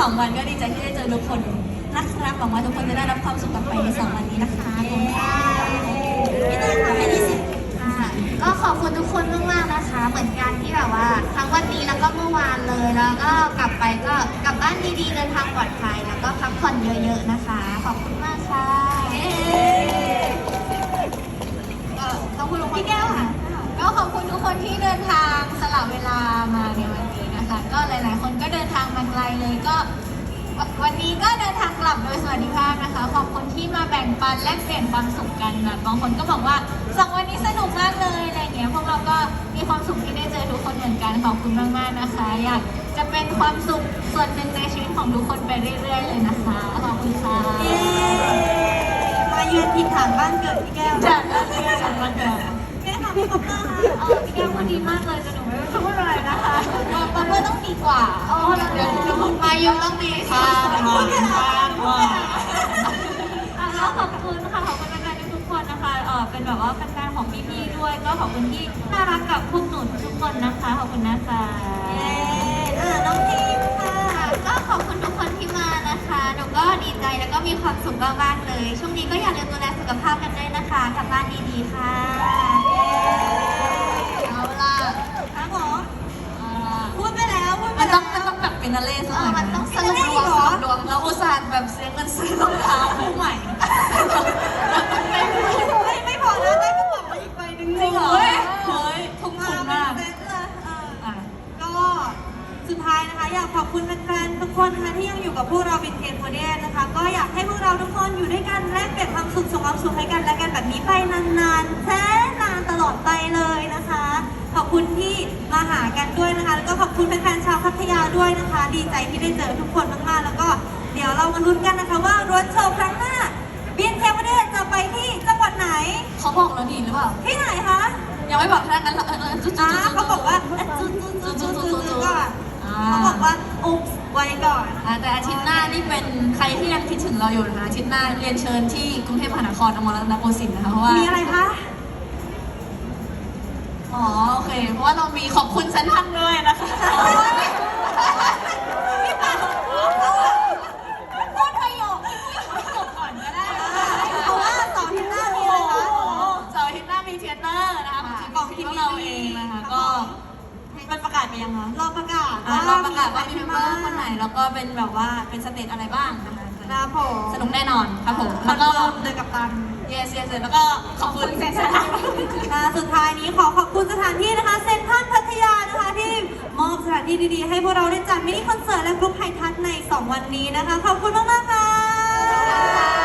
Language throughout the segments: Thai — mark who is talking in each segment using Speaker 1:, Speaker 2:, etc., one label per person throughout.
Speaker 1: สองวันก็ดีใจที่ได้เจอทุกคนนะครับหวังว่าทุกคนจะได้รับความสุขกลับไปในสองวันนี้นะคะขอบคุณค่ะพี่เต้ค่ะให้ดีสิ
Speaker 2: ค่ะก็ขอบคุณทุกคนมากๆนะคะ เหมือนกันที่แบบว่าทั้งวันนี้แล้วก็เมื่อวานเลยแล้วก็กลับไปก็กลับบ้านดีๆเดินทางปลอดภัยแล้วก็พักผ่อนเยอะ ๆนะคะ ขอบคุณมากค่ะ
Speaker 1: เย้
Speaker 2: ขอบคุณทุกคน
Speaker 1: พี่แก้วค่ะก็ขอบคุณทุกคนที่เดินทางสละเวลามาในวัน ก็หลาย ๆ คนก็เดินทางมาไกลเลยก็ วันนี้ก็เดินทางกลับโดยสวัสดิภาพนะคะ ขอบคุณที่มาแบ่งปันแลกเปลี่ยนความสุขกันแบบบางคนก็บอกว่าสองวันนี้สนุกมากเลยอะไรเงี้ยพวกเราก็มีความสุขที่ได้เจอทุกคนเหมือนกันขอบคุณมาก ๆ นะคะอยากจะเป็นความสุขส่วนหนึ่งในชีวิตของทุกคนไปเรื่อย ๆ เลยนะคะขอบคุณค่ะ
Speaker 3: มาเยือนถิ่นฐานบ้านเกิดพี่แก้ว
Speaker 1: จัดแล้วเรียนจัดวันเกิด
Speaker 3: แก้วค่ะพี่คอปเตอร์ค่ะ
Speaker 1: เออพี่แก้วพูดดีมากเลยแต่หนูไม่รู้จะพูดอะไรนะคะ ดีกว่าอ๋อเดี๋ยวเดี๋ยวมายุต้องดีค่ะแล้วขอบคุณค่ะขอบคุณแฟนๆทุกคนนะคะเออเป็นแบบว่าแฟนๆของพี่ๆด้วยก็ขอบคุณที่น่ารักกับพวกหนูทุกคนนะคะขอบคุณนะคะ
Speaker 3: เย้เออน้องทีมค่ะ
Speaker 2: ก็ขอบคุณทุกคนที่มานะคะหนูก็ดีใจแล้วก็มีความสุขมากๆเลย ช่วงนี้ก็อย่าลืมดูแลสุขภาพกันด้วยนะคะกลับบ้านดีๆค่ะ
Speaker 1: เอาล่ะ
Speaker 3: ครับผม
Speaker 1: เอาล่ะ
Speaker 3: พูดไปแล้วพูดไป
Speaker 1: มัน
Speaker 3: แล้
Speaker 1: ต้อ
Speaker 3: ว
Speaker 1: งมั นต้องแบบเป็นาเล่สัก
Speaker 2: เอ
Speaker 1: หน่
Speaker 2: อ
Speaker 1: ย
Speaker 2: มันต้องส
Speaker 3: ไม่
Speaker 2: นุก
Speaker 3: ได้
Speaker 2: ด
Speaker 3: เหร
Speaker 2: ว
Speaker 3: อ
Speaker 2: ง
Speaker 1: ดวงเราอุตส่าห์แบบเสียเงินซื้อรองเท้าคู่ใหม่
Speaker 3: ไม่ไม่พอแล้วได้กระเป๋าอีกใบหนึ่ง
Speaker 1: จริงเหรอ
Speaker 3: เฮ้ย
Speaker 1: เฮ้ยทุ่มทุนมาก
Speaker 3: เป็นเซตเลยเออ
Speaker 1: อะ
Speaker 3: ก็สุดท้ายนะคะ อยากขอบคุณแฟนๆทุกคนนะคะที่ยังอยู่กับพวกเราบินเทนโพเดีนะคะ ก็อยากให้พวกเราทุกคนอยู่ด้วยกันแลกเปลี่ยนความสุขส่งความสุขให้กันและกันแบบนี้ไปนานๆแท้นานตลอดไปเลยนะคะ ขอบคุณที่มาหากันด้วยนะคะ แล้วก็ขอบคุณแฟนๆชาว ด้วยนะคะดีใจที่ได้เจอทุกคนมากๆ แล้วก็เดี๋ยวเรามาลุ้นกันนะคะว่ารถโชว์ครั้งหน้าบินเทนโพเดียจะไปที่จังหวัดไหน
Speaker 1: เขาบอกเราดีหรือเปล่า
Speaker 3: ที่ไหนคะ
Speaker 1: ยังไม่บอกแค่นั้นเราเออเออจุ๊จุ๊
Speaker 3: อ่า
Speaker 1: จุ๊
Speaker 3: เขาบอกว่าจุดจุดจุดจุดจุดจุดก่อน
Speaker 1: อ่า
Speaker 3: เขาบอกว่าอุ๊บไว้ก่อน
Speaker 1: อ่าแต่อาทิตย์หน้านี่เป็นใครที่ยังคิดถึงเราอยู่นะคะอาทิตย์หน้าเรียนเชิญที่กรุงเทพมหานครอมรรัตนโกสินทร์นะคะเพราะว่า
Speaker 3: มีอะไรคะ
Speaker 1: อ๋อโอเคเพราะว่าเรามีขอบคุณเซนทรันด้วยนะคะพูดประโยคที่พูดจบก่อนก็ได้
Speaker 3: เพราะว่าสองที่หน้ามีอะไรคะ
Speaker 1: เสาร์อาทิตย์หน้ามีเทยเตอร์นะคะของทีมเราเองนะคะ ก็ มันประกาศไปยังคะ
Speaker 3: รอประกาศ
Speaker 1: อ่าเราประกาศว่ามีเมมเบอร์คนไหน แล้วก็เป็นแบบว่าเป็นสเตจอะไรบ้างนะคะ
Speaker 3: นะผม
Speaker 1: สนุกแน่นอนครับผม
Speaker 3: แล้
Speaker 1: แล้วว
Speaker 3: ก็
Speaker 1: ก็
Speaker 3: เดินกับตัน
Speaker 1: yes yes yes แล้วก็ขอบคุณเซนทรัน
Speaker 3: ค่ะสุดท้ายนี้ขอขอบคุณสถานที่นะคะเซ็นทรัลพัทยานะคะที่มอบสถานที่ดีๆ ให้พวกเราได้จัดมินิคอนเสิร์ตและกรุ๊ปไฮทัชใน 2 วันนี้นะคะ ขอบคุณมากๆค่ะ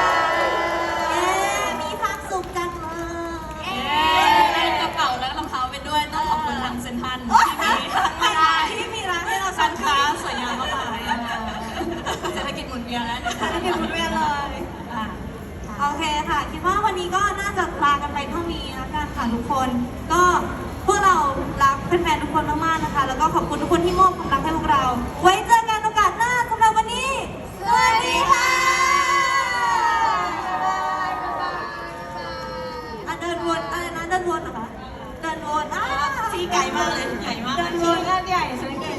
Speaker 1: ษฐกิจหมุนเวียนแล้ว
Speaker 3: เก็บหมุนเวียนเลย
Speaker 1: อะ
Speaker 3: โอเคค่ะ คิดว่าวันนี้ก็น่าจะลากันไปเท่านี้แล้วกันค่ะทุกคน ก็พวกเรารักแฟนๆทุกคนมากๆนะคะ แล้วก็ขอบคุณทุกคนที่มอบความรักให้พวกเรา ไว้เจอกันโอกาสหน้าสำหรับวันนี้ สวัสดีค่ะอะเดินวนอะไรนะเดินวนเหรอคะ เดินวนอะ
Speaker 1: ที่ไกลมากเลยใหญ่มาก
Speaker 3: เดินวน
Speaker 1: งานใหญ่สวยเก่ง